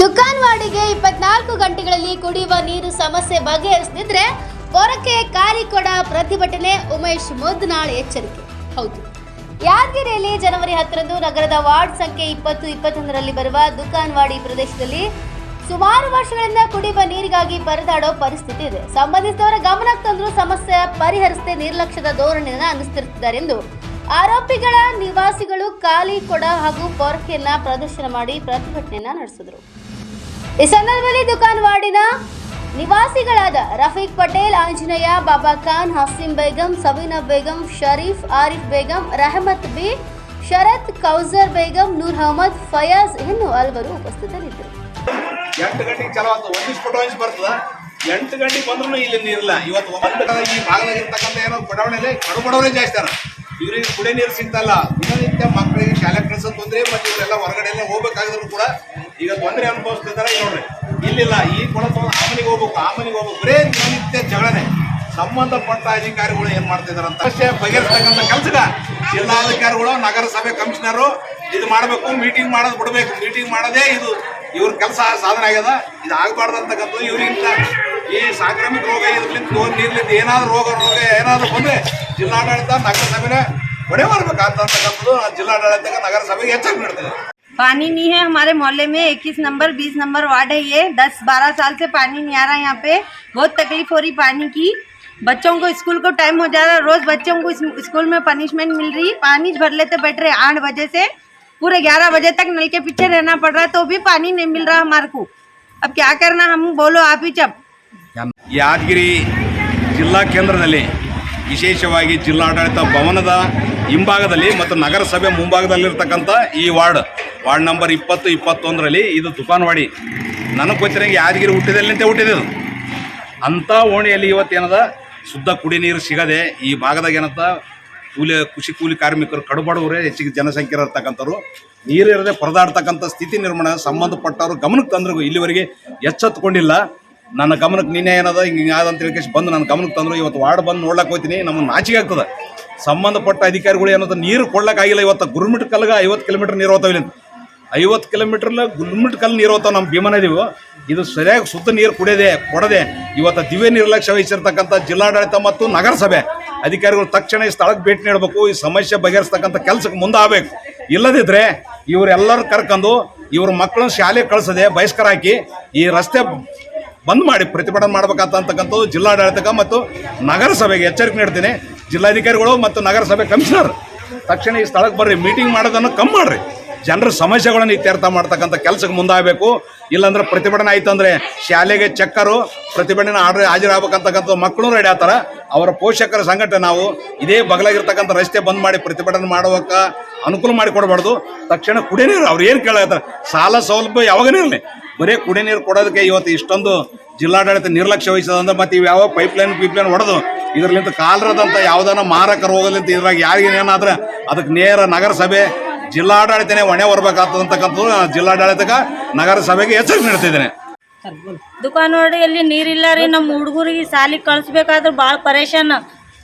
ದುಕಾನ್ವಾಡಿಗೆ ಇಪ್ಪತ್ನಾಲ್ಕು ಗಂಟೆಗಳಲ್ಲಿ ಕುಡಿಯುವ ನೀರು ಸಮಸ್ಯೆ ಬಗೆಹರಿಸದಿದ್ರೆ ಪೊರಕೆ ಕಾರಿಕೊಡ ಪ್ರತಿಭಟನೆ ಉಮೇಶ್ ಮುದ್ನಾಳ್ ಎಚ್ಚರಿಕೆ. ಹೌದು. ಯಾದಗಿರಿಯಲ್ಲಿ ಜನವರಿ ಹತ್ತರಂದು ನಗರದ ವಾರ್ಡ್ ಸಂಖ್ಯೆ ಇಪ್ಪತ್ತು, ಇಪ್ಪತ್ತೊಂದರಲ್ಲಿ ಬರುವ ದುಕಾನ್ವಾಡಿ ಪ್ರದೇಶದಲ್ಲಿ ಸುಮಾರು ವರ್ಷಗಳಿಂದ ಕುಡಿಯುವ ನೀರಿಗಾಗಿ ಪರದಾಡೋ ಪರಿಸ್ಥಿತಿ ಇದೆ. ಸಂಬಂಧಿಸಿದವರ ಗಮನಕ್ಕೆ ತಂದರೂ ಸಮಸ್ಯೆ ಪರಿಹರಿಸದೆ ನಿರ್ಲಕ್ಷ್ಯದ ಧೋರಣೆಯನ್ನು ಅನುಸರಿಸುತ್ತಿದ್ದಾರೆ ಎಂದು ಆರೋಪಿಗಳ ನಿವಾಸಿಗಳು ಖಾಲಿ ಕೊಡ ಹಾಗೂ ಪೊರಕೆಯನ್ನ ಪ್ರದರ್ಶನ ಮಾಡಿ ಪ್ರತಿಭಟನೆಯನ್ನ ನಡೆಸಿದರು. ಈ ಸಂದರ್ಭದಲ್ಲಿ ದುಕಾನ್ ವಾರ್ಡಿನ ನಿವಾಸಿಗಳಾದ ರಫೀಕ್ ಪಟೇಲ್, ಆಂಜನೇಯ, ಬಾಬಾ ಖಾನ್, ಹಸೀಂ ಬೇಗಂ ಸಬೀನಾ ಬೇಗಂ, ಶರೀಫ್, ಆರಿಫ್ ಬೇಗಂ, ರಹಮತ್ ಬಿ, ಶರತ್, ಕೌಸರ್ ಬೇಗಂ, ನೂರ್ ಅಹಮದ್, ಫಯಾಜ್ ಇನ್ನು ಹಲವರು ಉಪಸ್ಥಿತರಿದ್ದರು. ಎಂಟು ಗಂಟೆಗೆ ಚಲೋ ಆಯ್ತು ಒಂದಿಷ್ಟು ಫೋಟೋ ಹಂಚ್ ಬರ್ತದ? ಎಂಟು ಗಂಟೆಗೆ ಬಂದ್ರು ಇಲ್ಲಿ ನೀರಿಲ್ಲ ಇವತ್ತು ಈ ಭಾಗದಲ್ಲಿ ಇರ್ತಕ್ಕಂಥ ಏನೋ ಬಡಾವಣೆಯಲ್ಲಿ ಕಡು ಬಡವರೇ ಜಾಸ್ತಿ ಇವ್ರಿಗೆ ಕುಡಿಯ ನೀರು ಸಿಗ್ತಲ್ಲ. ದಿನನಿತ್ಯ ಮಕ್ಕಳಿಗೆ ಶಾಲೆ ಕಳ್ಸೋದು ತೊಂದರೆ ಮತ್ತು ಇವರೆಲ್ಲ ಹೊರಗಡೆ ಎಲ್ಲ ಕೂಡ ಈಗ ತೊಂದರೆ ಅನುಭವಿಸ್ತಿದ್ದಾರೆ ನೋಡ್ರಿ. ಇಲ್ಲಿಲ್ಲ, ಈ ಕೊಡ ತಗೊಂಡು ಆಮನಿಗೆ ಮನೆಗೆ ಹೋಗ್ಬೇಕು, ಆಮನಿಗೆ ಮನೆಗೆ ಹೋಗ್ಬೇಕು. ಬರೇ ದಿನನಿತ್ಯ ಜಗಳನೆ. ಸಂಬಂಧಪಟ್ಟ ಅಧಿಕಾರಿಗಳು ಏನ್ ಮಾಡ್ತಿದ್ದಾರೆ ಅಂತ. ಸಮಸ್ಯೆ ಬಗೆಹರಿಸ್ತಕ್ಕಂಥ ಕೆಲ್ಸಗ. ಜಿಲ್ಲಾಧಿಕಾರಿಗಳು, ನಗರಸಭೆ ಕಮಿಷನರು ಇದು ಮಾಡಬೇಕು ಮೀಟಿಂಗ್ ಮಾಡೋದು ಬಿಡಬೇಕು. ಮೀಟಿಂಗ್ ಮಾಡೋದೇ ಇದು ಇವ್ರ ಕೆಲಸ, ಸಾಧನೆ ಆಗ್ಯದ. ಇದು ಆಗ್ಬಾರ್ದಂತಕ್ಕಂಥದ್ದು ಇವ್ರಿಂದ ಈ ಸಾಂಕ್ರಾಮಿಕ ರೋಗ ಇದ್ರಲಿಂದ ನೀರ್ಲಿಂದ ಏನಾದ್ರು ರೋಗ ರೋಗ ಏನಾದ್ರು ಬಂದ್ರೆ ಜಿಲ್ಲಾಡಳಿತ ನಗರಸಭೆನೇ ಹೊಡೆ ಮಾಡ್ಬೇಕಂತಕ್ಕಂಥದ್ದು ಜಿಲ್ಲಾಡಳಿತ ನಗರಸಭೆಗೆ ಹೆಚ್ಚಾಗಿ ನೀಡ್ತದೆ पानी नहीं है हमारे मोहल्ले में इक्कीस नंबर बीस नंबर वार्ड है ये दस बारह साल से पानी नहीं आ रहा यहाँ पे बहुत तकलीफ हो रही पानी की बच्चों को स्कूल को टाइम हो जा रहा है रोज बच्चों को इस- स्कूल में पनिशमेंट मिल रही पानी भर लेते बैठ रहे आठ बजे से पूरे ग्यारह बजे तक नल के पीछे रहना पड़ रहा है तो भी पानी नहीं मिल रहा हमारे को अब क्या करना हम बोलो आप ही जब ಯಾದಗಿರಿ ಜಿಲ್ಲಾ ಕೇಂದ್ರದಲ್ಲಿ ವಿಶೇಷವಾಗಿ ಜಿಲ್ಲಾಡಳಿತ ಭವನದ ಹಿಂಭಾಗದಲ್ಲಿ ಮತ್ತು ನಗರಸಭೆ ಮುಂಭಾಗದಲ್ಲಿರ್ತಕ್ಕಂಥ ಈ ವಾರ್ಡ್ ವಾರ್ಡ್ ನಂಬರ್ ಇಪ್ಪತ್ತು, ಇಪ್ಪತ್ತೊಂದರಲ್ಲಿ ಇದು ದುಕಾನ್ವಾಡಿ ನನಗೆ ಗೊತ್ತಿರಂಗೆ ಯಾದಗಿರಿ ಹುಟ್ಟಿದಲ್ಲಿಂತೆ ಹುಟ್ಟಿದೆ ಅದು ಅಂಥ ಓಣಿಯಲ್ಲಿ ಇವತ್ತೇನದ? ಶುದ್ಧ ಕುಡಿ ನೀರು ಸಿಗದೆ ಈ ಭಾಗದಾಗ ಏನಂತ ಕೂಲಿ, ಕೃಷಿ ಕೂಲಿ ಕಾರ್ಮಿಕರು ಕಡುಬಡವರೇ ಹೆಚ್ಚಿಗೆ ಜನಸಂಖ್ಯೆ ಇರ್ತಕ್ಕಂಥವ್ರು. ನೀರು ಇರದೆ ಪರದಾಡ್ತಕ್ಕಂಥ ಸ್ಥಿತಿ ನಿರ್ಮಾಣ ಸಂಬಂಧಪಟ್ಟವರು ಗಮನಕ್ಕೆ ತಂದ್ರು ಇಲ್ಲಿವರೆಗೆ ಎಚ್ಚೆತ್ತುಕೊಂಡಿಲ್ಲ. ನನ್ನ ಗಮನಕ್ಕೆ ನಿನ್ನೆ ಏನದ? ಹಿಂಗೆ ಯಾವ್ದಂತ ಹೇಳಿ ಬಂದು ನನ್ನ ಗಮನಕ್ಕೆ ತಂದ್ರು. ಇವತ್ತು ವಾರ್ಡ್ ಬಂದು ನೋಡ್ಲಕ್ಕೆ ಹೋಗ್ತೀನಿ ನಮಗೆ ನಾಚಿಗೆ ಆಗ್ತದೆ. ಸಂಬಂಧಪಟ್ಟ ಅಧಿಕಾರಿಗಳು ಏನದ ನೀರು ಕೊಡ್ಲಕ್ಕಾಗಿಲ್ಲ ಇವತ್ತು ಗುರುಮಿಟ್ ಕಲ್ಗೆ ಐವತ್ತು ಕಿಲೋಮೀಟರ್ ನೀರು ಹೋಗ್ತಾವೆ ಇಲ್ಲಿಂದ. ಐವತ್ತು ಕಿಲೋಮೀಟರ್ಲ ಗುಲ್ಮಿಟ್ ಕಲ್ ನೀರು ಹೋಗ್ತಾವೆ ನಮ್ಮ ಭೀಮಾ ನದಿವು ಇದು ಸರಿಯಾಗಿ ಶುದ್ಧ ನೀರು ಕುಡಿಯದೆ, ಕೊಡದೆ. ಇವತ್ತು ದಿವ್ಯ ನಿರ್ಲಕ್ಷ್ಯ ವಹಿಸಿರ್ತಕ್ಕಂಥ ಜಿಲ್ಲಾಡಳಿತ ಮತ್ತು ನಗರಸಭೆ ಅಧಿಕಾರಿಗಳು ತಕ್ಷಣ ಈ ಸ್ಥಳಕ್ಕೆ ಭೇಟಿ ನೀಡಬೇಕು. ಈ ಸಮಸ್ಯೆ ಬಗೆಹರಿಸ್ತಕ್ಕಂಥ ಕೆಲಸಕ್ಕೆ ಮುಂದೆ ಆಗಬೇಕು ಇಲ್ಲದಿದ್ದರೆ ಇವರೆಲ್ಲರೂ ಕರ್ಕೊಂಡು ಇವ್ರ ಮಕ್ಕಳನ್ನ ಶಾಲೆಗೆ ಕಳಿಸದೆ, ಬಹಿಷ್ಕಾರ ಹಾಕಿ ಈ ರಸ್ತೆ ಬಂದ್ ಮಾಡಿ ಪ್ರತಿಭಟನೆ ಮಾಡಬೇಕಾದಂತಕ್ಕಂಥದ್ದು ಜಿಲ್ಲಾಡಳಿತಕ್ಕೆ ಮತ್ತು ನಗರಸಭೆಗೆ ಎಚ್ಚರಿಕೆ ನೀಡ್ತೀನಿ. ಜಿಲ್ಲಾಧಿಕಾರಿಗಳು ಮತ್ತು ನಗರಸಭೆ ಕಮಿಷನರ್, ತಕ್ಷಣ ಈ ಸ್ಥಳಕ್ಕೆ ಬರ್ರಿ, ಮೀಟಿಂಗ್ ಮಾಡೋದನ್ನು ಕಮ್ಮಿ ಮಾಡ್ರಿ. ಜನರ ಸಮಸ್ಯೆಗಳನ್ನು ಇತ್ಯರ್ಥ ಮಾಡ್ತಕ್ಕಂಥ ಕೆಲಸಕ್ಕೆ ಮುಂದಾಗಬೇಕು. ಇಲ್ಲಾಂದ್ರೆ ಪ್ರತಿಭಟನೆ ಆಯ್ತು ಅಂದ್ರೆ ಶಾಲೆಗೆ ಚೆಕ್ಕರು, ಪ್ರತಿಭಟನೆ ಆಡ್ರೆ ಹಾಜರಾಗಬೇಕಂತಕ್ಕಂಥ ಮಕ್ಕಳು ರೆಡಿ ಆಗ್ತಾರ. ಅವರ ಪೋಷಕರ ಸಂಘಟನೆ ನಾವು ಇದೇ ಬಗಲಾಗಿರ್ತಕ್ಕಂಥ ರಸ್ತೆ ಬಂದ್ ಮಾಡಿ ಪ್ರತಿಭಟನೆ ಮಾಡುವಕ್ಕ ಅನುಕೂಲ ಮಾಡಿ ಕೊಡಬಾರ್ದು ತಕ್ಷಣ ಕುಡಿಯೋ ಅವ್ರು ಏನು ಕೇಳ ಸಾಲ ಸೌಲಭ್ಯ ಯಾವಾಗನೇ ಇರಲಿ. ಬರೀ ಕುಡಿ ನೀರು ಕೊಡೋದಕ್ಕೆ ಇವತ್ತು ಇಷ್ಟೊಂದು ಜಿಲ್ಲಾಡಳಿತ ನಿರ್ಲಕ್ಷ್ಯ ವಹಿಸೋದಂದ್ರೆ ಮತ್ತೆ ಇವು ಯಾವ ಪೈಪ್ ಲೈನ್ ಪೈಪ್ ಲೈನ್ ಹೊಡೆದು ಇದರಲ್ಲಿಂದ ಕಾಲರದಂತ ಯಾವ್ದಾನ ಮಾರಕ ಹೋಗಲಿಂತ ಇದ್ರಾಗ ಯಾರಿಗೆ ಏನಾದ್ರೆ ಅದಕ್ಕೆ ನೇರ ನಗರಸಭೆ ಜಿಲ್ಲಾಡಳಿತನೇ ಹೊಣೆ ಹೊರಬೇಕಾಗ್ತದಂತಕ್ಕಂಥದ್ದು ಜಿಲ್ಲಾಡಳಿತಕ್ಕೆ ನಗರಸಭೆಗೆ ಎಚ್ಚರಿಕೆ ನೀಡ್ತಿದ್ದೇನೆ. ದುಕಾನವಾಡಿಯಲ್ಲಿ ನೀರಿಲ್ಲ ರೀ ನಮ್ಮ ಹುಡುಗರಿಗೆ ಸಾಲಿಗೆ ಕಳಿಸ್ಬೇಕಾದ್ರೆ ಭಾಳ ಪರೇಶಾನ.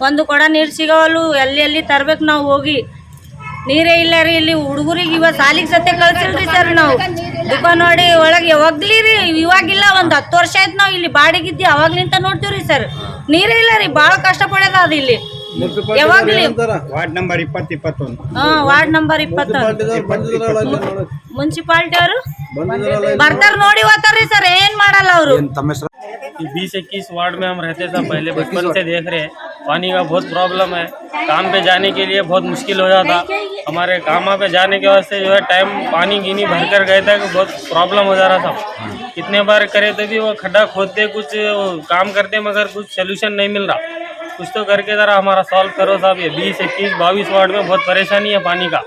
ಒಂದು ಕೊಡ ನೀರು ಸಿಗವಲ್ಲು, ಎಲ್ಲಿ ಎಲ್ಲಿ ತರ್ಬೇಕು ನಾವು ಹೋಗಿ. ನೀರೇ ಇಲ್ಲ ರೀ, ಇಲ್ಲಿ ಹುಡುಗರಿಗೆ ಇವಾಗ ಸಾಲಿಗೆ ಸತ್ಯ ಕಳ್ಸಿಲ್ರಿ ಸರ್ ನಾವು. ದುಕಾನವಾಡಿ ಒಳಗೆ ಯಾವಾಗ್ಲಿ ರೀ, ಇವಾಗಿಲ್ಲ, ಒಂದು ಹತ್ತು ವರ್ಷ ಆಯ್ತು ನಾವು ಇಲ್ಲಿ ಬಾಡಿಗಿದ್ದಿ ಅವಾಗ್ಲಿಂತ ನೋಡ್ತೀವಿ ರೀ ಸರ್. ನೀರೇ ಇಲ್ಲ ರೀ, ಬಾಳ ಕಷ್ಟ ಪಡ್ಯದ ಅದು ಇಲ್ಲಿ. ಯಾವಾಗ್ಲಿ ವಾರ್ಡ್ ನಂಬರ್ ಇಪ್ಪತ್ತು ಇಪ್ಪತ್ತೊಂದು ಹಾ ವಾರ್ಡ್ ನಂಬರ್ ಇಪ್ಪತ್ತು ಮುನ್ಸಿಪಾಲ್ಟಿ ಅವರು ಬರ್ತಾರ ನೋಡಿ ಹೋಗ್ತಾರ್ರಿ ಸರ್ ಏನ್ ಮಾಡಲ್ಲ ಅವರು बीस इक्कीस वार्ड में हम रहते थे पहले बचपन से देख रहे हैं पानी का बहुत प्रॉब्लम है काम पे जाने के लिए बहुत मुश्किल हो जाता हमारे काम पे जाने के वास्ते जो है टाइम पानी गिनी भर कर गए थे कि बहुत प्रॉब्लम हो जा रहा था कितने बार करे तो भी वो खड्डा खोदते कुछ वो काम करते मगर कुछ सोल्यूशन नहीं मिल रहा कुछ तो करके ज़रा हमारा सॉल्व करो साहब। ये बीस, इक्कीस, बाईस वार्ड में बहुत परेशानी है पानी का।